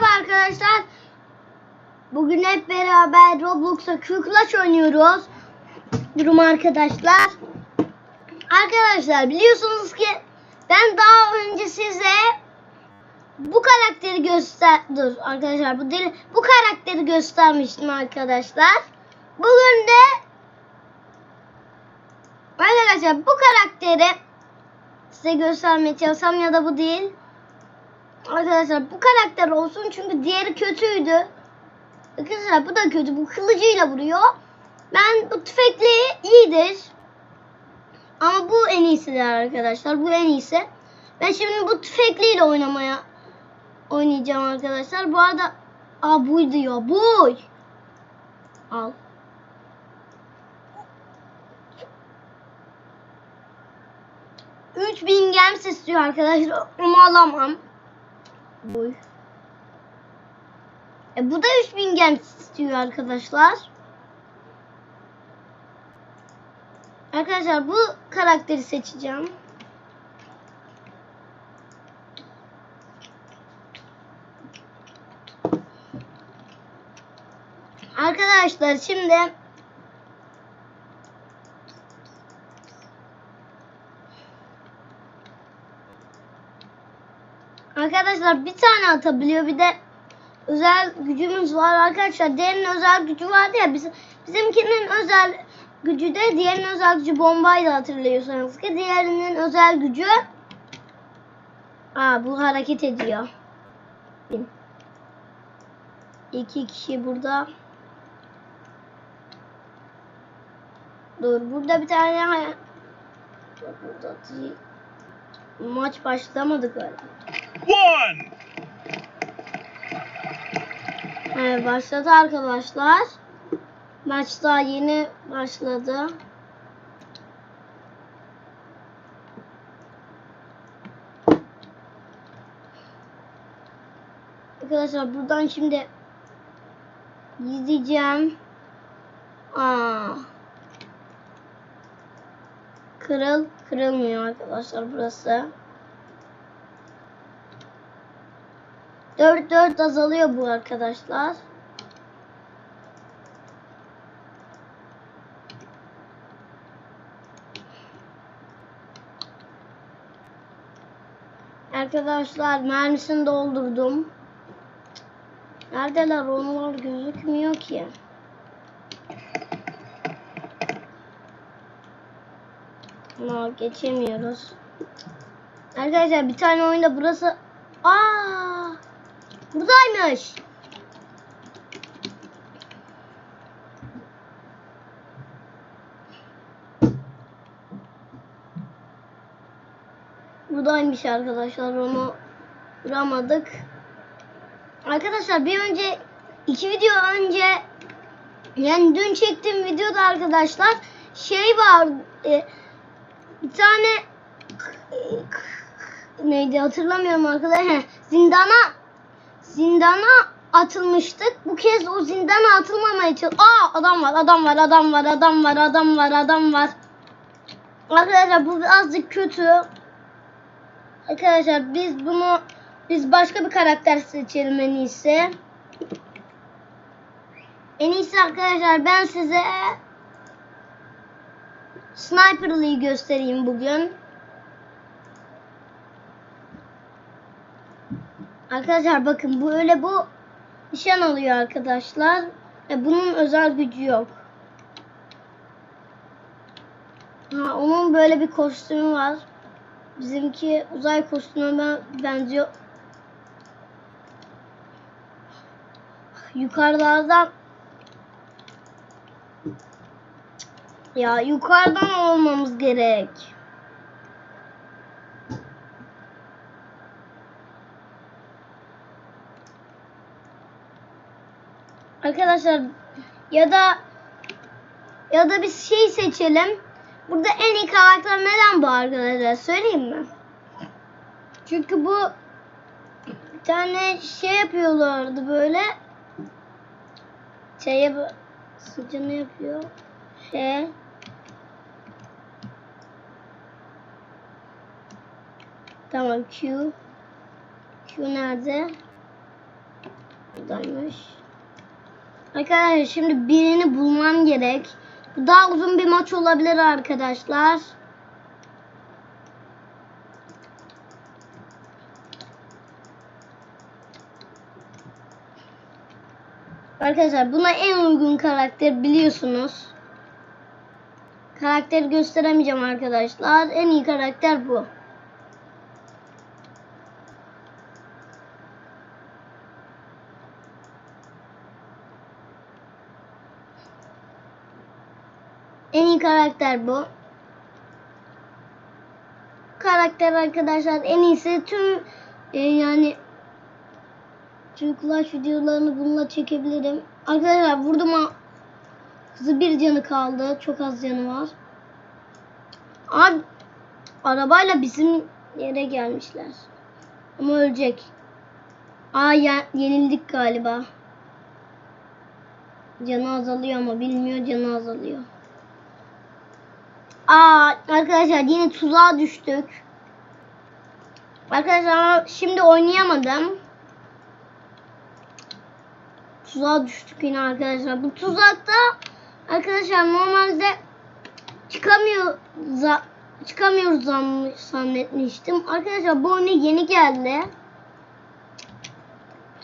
Merhaba arkadaşlar. Bugün hep beraber Roblox'a Clash oynuyoruz. Durum arkadaşlar. Arkadaşlar biliyorsunuz ki ben daha önce size bu karakteri göster dur arkadaşlar bu deli bu karakteri göstermiştim arkadaşlar. Bugün de arkadaşlar bu karakteri size göstermeye çalışsam ya da bu değil. Arkadaşlar bu karakter olsun çünkü diğeri kötüydü. Arkadaşlar bu da kötü. Bu kılıcıyla vuruyor. Ben bu tüfekli iyidir. Ama bu en iyisidir arkadaşlar. Bu en iyisi. Ben şimdi bu tüfekliyle oynamaya oynayacağım arkadaşlar. Bu arada aa buydu ya. Buy. Al. Bin gems istiyor arkadaşlar. Ama alamam. Boy. E bu da 3000 gems istiyor arkadaşlar. Arkadaşlar bu karakteri seçeceğim. Arkadaşlar şimdi Arkadaşlar bir tane atabiliyor bir de özel gücümüz var arkadaşlar. Diğerinin özel gücü vardı ya bizim, bizimkinin özel gücü de diğerinin özel gücü bombaydı hatırlıyorsanız ki diğerinin özel gücü Aa bu hareket ediyor. İki kişi burada. Dur burada bir tane Dur, burada değil. Maç başlamadık öyle. One. Evet başladı arkadaşlar. Maç daha yeni başladı. Arkadaşlar buradan şimdi gideceğim. Aa. Kırıl, kırılmıyor arkadaşlar burası. 4 4 azalıyor bu arkadaşlar. Arkadaşlar mermisini doldurdum. Neredeler onlar gözükmüyor ki. Ama geçemiyoruz. Arkadaşlar bir tane oyunda burası Aa! Buradaymış. Buradaymış arkadaşlar onu vuramadık. Arkadaşlar bir önce iki video önce yani dün çektiğim videoda arkadaşlar şey var e, bir tane neydi hatırlamıyorum arkadaşlar. Zindana zindana atılmıştık. Bu kez o zindana atılmamaya çalış. Aa adam var, adam var, adam var, adam var, adam var, adam var. Arkadaşlar bu birazcık kötü. Arkadaşlar biz bunu biz başka bir karakter seçelim en iyisi. En iyisi arkadaşlar ben size Sniper'lıyı göstereyim bugün. Arkadaşlar bakın böyle bu nişan alıyor arkadaşlar. E, bunun özel gücü yok. Ha, onun böyle bir kostümü var. Bizimki uzay kostümüne benziyor. Yukarılardan ya yukarıdan olmamız gerek. Arkadaşlar ya da ya da bir şey seçelim. Burada en iyi karakter neden bu arkadaşlar söyleyeyim mi? Çünkü bu bir tane şey yapıyorlardı böyle. Şeye sıcı ne yapıyor? Şey. Tamam Q. Q nerede? buradaymış. Arkadaşlar şimdi birini bulmam gerek. Bu daha uzun bir maç olabilir arkadaşlar. Arkadaşlar buna en uygun karakter biliyorsunuz. Karakteri gösteremeyeceğim arkadaşlar. En iyi karakter bu. Karakter bu. Karakter arkadaşlar en iyisi tüm e, yani Clash videolarını bununla çekebilirim. Arkadaşlar vurdum ama hızı bir canı kaldı. Çok az canı var. Abi arabayla bizim yere gelmişler. Ama ölecek. Aa ye- yenildik galiba. Canı azalıyor ama bilmiyor canı azalıyor. Aa arkadaşlar yine tuzağa düştük. Arkadaşlar şimdi oynayamadım. Tuzağa düştük yine arkadaşlar. Bu tuzakta arkadaşlar normalde çıkamıyor çıkamıyoruz zan- zannetmiştim. Arkadaşlar bu oyuna yeni geldi.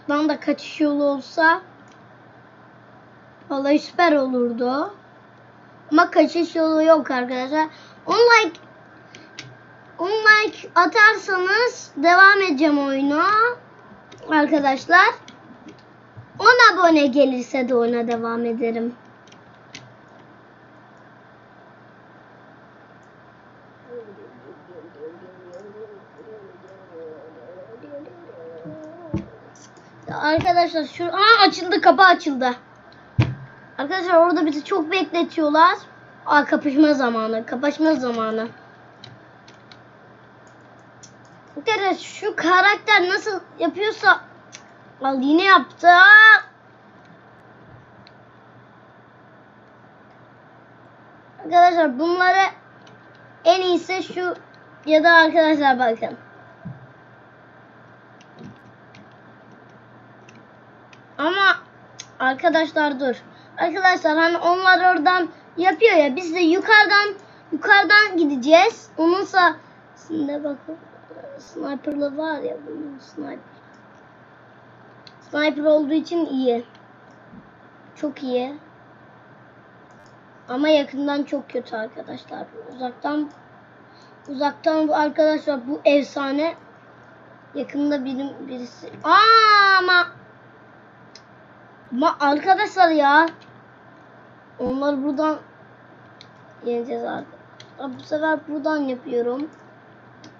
Buradan da kaçış yolu olsa vallahi süper olurdu. Ama kaçış yolu yok arkadaşlar. 10 like 10 like atarsanız devam edeceğim oyuna. Arkadaşlar. 10 abone gelirse de oyuna devam ederim. Arkadaşlar şu Aa, açıldı kapı açıldı. Arkadaşlar orada bizi çok bekletiyorlar. Aa kapışma zamanı, kapışma zamanı. Arkadaşlar şu karakter nasıl yapıyorsa al yine yaptı. Arkadaşlar bunları en iyisi şu ya da arkadaşlar bakın. Ama arkadaşlar dur. Arkadaşlar hani onlar oradan yapıyor ya biz de yukarıdan yukarıdan gideceğiz. Onun sayesinde bakın sniper'lı var ya bunun sniper. Sniper olduğu için iyi. Çok iyi. Ama yakından çok kötü arkadaşlar. Uzaktan uzaktan bu arkadaşlar bu efsane. Yakında birim birisi. Aa ama ama arkadaşlar ya. Onlar buradan yeneceğiz arkadaşlar. Bu sefer buradan yapıyorum.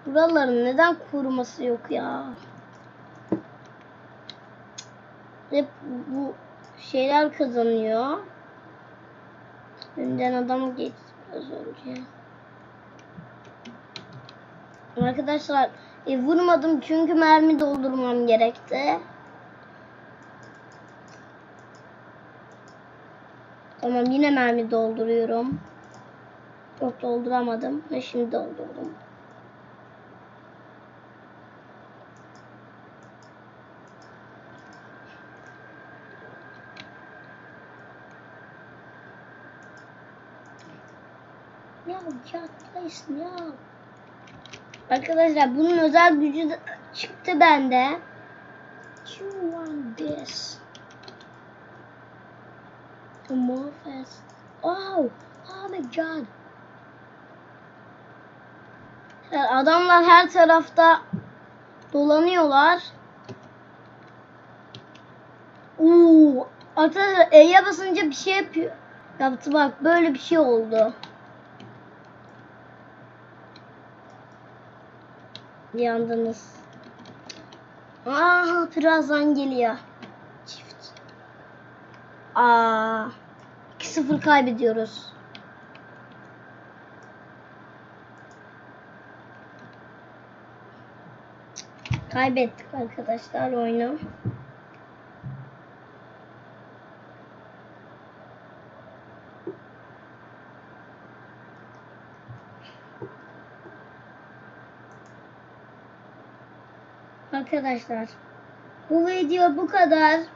Buraların neden koruması yok ya? Hep bu şeyler kazanıyor. Önden adam geçti az önce. Arkadaşlar e, vurmadım çünkü mermi doldurmam gerekti. Tamam yine mermi dolduruyorum. Yok dolduramadım. Ve şimdi doldurdum. Ya çatlayısın ya. Arkadaşlar bunun özel gücü çıktı bende. You want this? Fast. Oh, oh my god. Adamlar her tarafta dolanıyorlar. Uuu. Arkadaşlar E'ye basınca bir şey yapıyor. Yaptı bak böyle bir şey oldu. Yandınız. Aa birazdan geliyor. Aa 2-0 kaybediyoruz. Kaybettik arkadaşlar oyunu. Arkadaşlar bu video bu kadar.